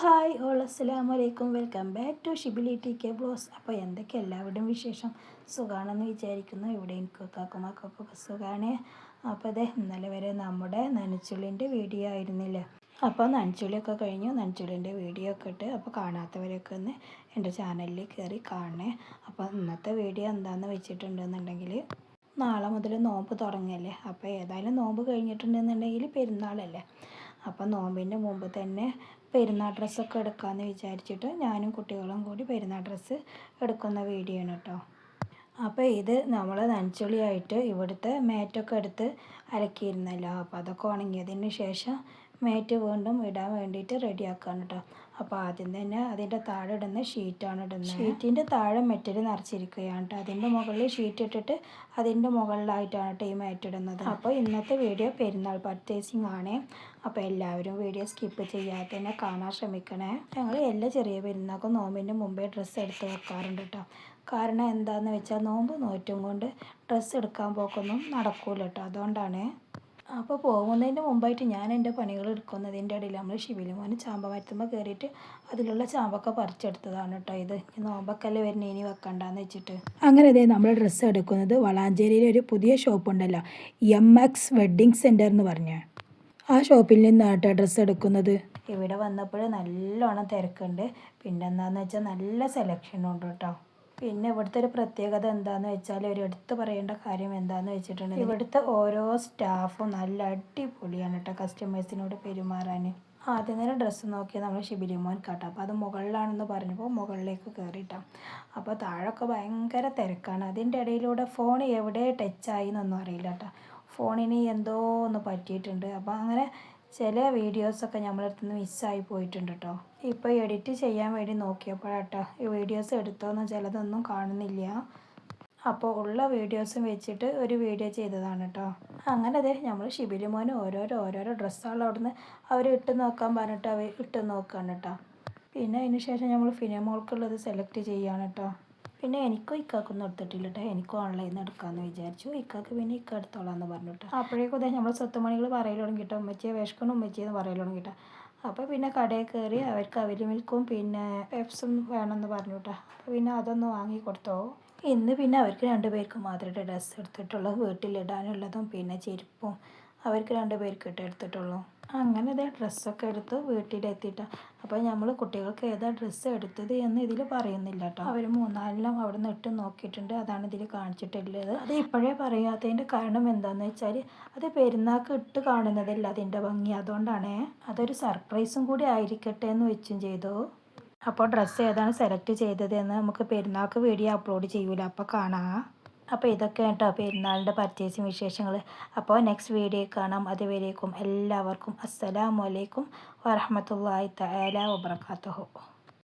Hi all അസ്സലാം വലൈക്കും welcome back to Shibili T K blows അപ്പോൾ എന്തൊക്കെ എല്ലാവരുടെയും വിശേഷം? സുഖമാണെന്ന് വിചാരിക്കുന്നു. ഇവിടെ എനിക്ക് കാക്കുമാക്കൊക്കെ സുഖമാണ് അപ്പോൾ അതെ ഇന്നലെ വരെ നമ്മുടെ നനച്ചുള്ളിന്റെ വീഡിയോ ആയിരുന്നില്ല? അപ്പോൾ നനച്ചുള്ളിയൊക്കെ കഴിഞ്ഞു. നനച്ചുള്ളിന്റെ വീഡിയോ ഒക്കെ ഇട്ട് അപ്പോൾ കാണാത്തവരൊക്കെ ഒന്ന് എന്റെ ചാനലിൽ കയറി കാണണേ. അപ്പോൾ ഇന്നത്തെ വീഡിയോ എന്താണെന്ന് വെച്ചിട്ടുണ്ടെന്നുണ്ടെങ്കിൽ നാളെ മുതൽ നോമ്പ് തുടങ്ങിയല്ലേ അപ്പോൾ ഏതായാലും നോമ്പ് കഴിഞ്ഞിട്ടുണ്ടെന്നുണ്ടെങ്കിൽ പെരുന്നാളല്ലേ? അപ്പം നോമ്പിന്റെ മുമ്പ് തന്നെ പെരുന്നാൾ ഡ്രസ്സൊക്കെ എടുക്കാമെന്ന് വിചാരിച്ചിട്ട് ഞാനും കുട്ടികളും കൂടി പെരുന്നാൾ ഡ്രസ്സ് എടുക്കുന്ന വീഡിയോ ആണ് കേട്ടോ. അപ്പോൾ ഇത് നമ്മൾ നനച്ചുള്ളിയായിട്ട് ഇവിടുത്തെ മേറ്റൊക്കെ എടുത്ത് അലക്കിയിരുന്നല്ലോ. അപ്പോൾ അതൊക്കെ ഉണങ്ങിയതിന് ശേഷം മേറ്റ് വീണ്ടും ഇടാൻ വേണ്ടിയിട്ട് റെഡിയാക്കുകയാണ് കേട്ടോ. അപ്പോൾ ആദ്യം തന്നെ അതിന്റെ താഴെ ഇടുന്ന ഷീറ്റാണ് ഇടുന്നത്. ഷീറ്റിന്റെ താഴെ മെറ്റൽ നിറച്ചിരിക്കുകയാണ് കേട്ടോ അതിന്റെ മുകളിൽ ഷീറ്റ് ഇട്ടിട്ട് അതിന്റെ മുകളിലായിട്ടാണ് കേട്ടോ ഈ മാറ്റ് ഇടുന്നത് അപ്പോൾ ഇന്നത്തെ വീഡിയോ പെരുന്നാൾ പർച്ചേസിങ് ആണ്. അപ്പോൾ എല്ലാവരും വീഡിയോ സ്കിപ്പ് ചെയ്യാതെ തന്നെ കാണാൻ ശ്രമിക്കണേ. ഞങ്ങൾ എല്ലാ ചെറിയ പെരുന്നാൾക്കും നോമ്പിന്റെ മുമ്പേ ഡ്രസ്സ് എടുത്ത് വെക്കാറുണ്ട് കേട്ടോ കാരണം എന്താണെന്ന് വെച്ചാൽ നോമ്പ് നോറ്റും കൊണ്ട് ഡ്രസ്സ് എടുക്കാൻ പോക്കൊന്നും നടക്കൂല കേട്ടോ അതുകൊണ്ടാണ് അപ്പോൾ പോകുന്നതിന്റെ മുമ്പായിട്ട് ഞാൻ എന്റെ പണികൾ എടുക്കുന്നതിന്റെ ഇടയിൽ നമ്മൾ ശിവലിമോന് ചാമ്പ മരത്തുമ്പോൾ കയറിയിട്ട് അതിലുള്ള ചാമ്പൊക്കെ പറിച്ചെടുത്തതാണ് കേട്ടോ ഇത്. നോമ്പൊക്കെല്ലാം വരുന്ന ഇനി വെക്കണ്ടെന്ന് വെച്ചിട്ട്. അങ്ങനെ ഇതേ നമ്മൾ ഡ്രസ്സ് എടുക്കുന്നത് വളാഞ്ചേരിയിലെ ഒരു പുതിയ ഷോപ്പ് ഉണ്ടല്ലോ എം എക്സ് വെഡ്ഡിങ് സെന്റർ എന്ന് പറഞ്ഞ. ആ ഷോപ്പിൽ നിന്നാണ് കേട്ടോ ഡ്രസ്സ് എടുക്കുന്നത്. ഇവിടെ വന്നപ്പോൾ നല്ലോണം തിരക്കുണ്ട്. പിന്നെ എന്താണെന്ന് വെച്ചാൽ നല്ല സെലക്ഷൻ ഉണ്ട് കേട്ടോ. പിന്നെ ഇവിടുത്തെ ഒരു പ്രത്യേകത എന്താണെന്ന് വെച്ചാൽ ഒരു എടുത്തു പറയേണ്ട കാര്യം എന്താണെന്ന് വെച്ചിട്ടുണ്ടെങ്കിൽ ഇവിടുത്തെ ഓരോ സ്റ്റാഫും നല്ല അടിപൊളിയാണ് കേട്ടോ കസ്റ്റമേഴ്സിനോട് പെരുമാറാൻ. ആദ്യം തന്നെ ഡ്രസ്സ് നോക്കിയാൽ നമ്മൾ ശിബിരിമോൻ കാട്ടാം. അപ്പോൾ അത് മുകളിലാണെന്ന് പറഞ്ഞപ്പോൾ മുകളിലേക്ക് കയറിയിട്ടാം അപ്പോൾ താഴൊക്കെ ഭയങ്കര തിരക്കാണ്. അതിന്റെ ഇടയിലൂടെ ഫോൺ എവിടെ ടച്ചായി എന്നൊന്നും അറിയില്ല കേട്ടോ. ഫോണിന് എന്തോ ഒന്ന് പറ്റിയിട്ടുണ്ട്. അപ്പോൾ അങ്ങനെ ചില വീഡിയോസൊക്കെ നമ്മളടുത്ത് നിന്ന് മിസ്സായി പോയിട്ടുണ്ട് കേട്ടോ ഇപ്പോൾ എഡിറ്റ് ചെയ്യാൻ വേണ്ടി നോക്കിയപ്പോഴാട്ടോ ഈ വീഡിയോസ് എടുത്തോന്ന് ചിലതൊന്നും കാണുന്നില്ല. അപ്പോൾ ഉള്ള വീഡിയോസും വെച്ചിട്ട് ഒരു വീഡിയോ ചെയ്തതാണ് കേട്ടോ അങ്ങനെ അതെ നമ്മൾ ഷിബിലിമോന് ഓരോരോ ഓരോരോ ഡ്രസ്സുകൾ അവിടുന്ന് അവർ ഇട്ട് നോക്കാൻ പറഞ്ഞിട്ട് അവർ ഇട്ട് നോക്കുകയാണ് കേട്ടോ പിന്നെ അതിന് ശേഷം നമ്മൾ ഫിനിമോൾക്കുള്ളത് സെലക്ട് ചെയ്യുകയാണ് കേട്ടോ പിന്നെ എനിക്കും ഇക്കാക്കൊന്നും എടുത്തിട്ടില്ല കേട്ടോ എനിക്കും ഓൺലൈനിൽ നിന്ന് എടുക്കാമെന്ന് വിചാരിച്ചു. ഇക്കാക്ക് പിന്നെ ഇക്ക എടുത്തോളാന്ന് പറഞ്ഞു കേട്ടോ അപ്പോഴേക്കും അതെ നമ്മൾ സ്വത്തുമണികൾ പറയൽ തുടങ്ങിയിട്ട് ഉമ്മച്ചിയെ വിഷക്കണം ഉമ്മച്ചിയെന്ന് പറയൽ തുടങ്ങിയിട്ട്. അപ്പോൾ പിന്നെ കടയിൽ കയറി അവർക്ക് അവരി മിൽക്കും പിന്നെ പെപ്സും വേണമെന്ന് പറഞ്ഞു കേട്ടോ അപ്പോൾ പിന്നെ അതൊന്ന് വാങ്ങി കൊടുത്തോ. ഇന്ന് പിന്നെ അവർക്ക് രണ്ട് പേർക്ക് മാത്രമേ ഡ്രസ്സ് എടുത്തിട്ടുള്ളൂ. വീട്ടിലിടാനുള്ളതും പിന്നെ ചെരുപ്പും അവർക്ക് രണ്ട് പേർക്ക് ഇട്ട് എടുത്തിട്ടുള്ളൂ. അങ്ങനെ ഇതേ ഡ്രസ്സൊക്കെ എടുത്ത് വീട്ടിലെത്തിയിട്ട് അപ്പോൾ നമ്മൾ കുട്ടികൾക്ക് ഏതാ ഡ്രസ്സ് എടുത്തത് എന്ന് ഇതിൽ പറയുന്നില്ല കേട്ടോ അവർ മൂന്നാലെല്ലാം അവിടെ നിന്ന് ഇട്ട് നോക്കിയിട്ടുണ്ട്. അതാണ് ഇതിൽ കാണിച്ചിട്ടുള്ളത്. അത് ഇപ്പോഴേ പറയാത്തതിന്റെ കാരണം എന്താണെന്ന് വെച്ചാൽ അത് പെരുന്നാൾക്ക് ഇട്ട് കാണുന്നതല്ല അതിന്റെ ഭംഗി. അതുകൊണ്ടാണേ അതൊരു സർപ്രൈസും കൂടി ആയിരിക്കട്ടെ എന്ന് വെച്ചും ചെയ്തു. അപ്പോൾ ഡ്രസ്സ് ഏതാണ് സെലക്ട് ചെയ്തതെന്ന് നമുക്ക് പെരുന്നാൾക്ക് വീഡിയോ അപ്ലോഡ് ചെയ്യൂല. അപ്പോൾ കാണാം. അപ്പോൾ ഇതൊക്കെ കേട്ടോ. പെരുന്നാളിന്റെ പർച്ചേസിങ് വിശേഷങ്ങൾ അപ്പോൾ നെക്സ്റ്റ് വീഡിയോ കാണാം. അതുവരേക്കും എല്ലാവർക്കും അസ്സലാമലൈക്കും വറഹമത്തല്ലാഹി തആല വബറകാതുഹു.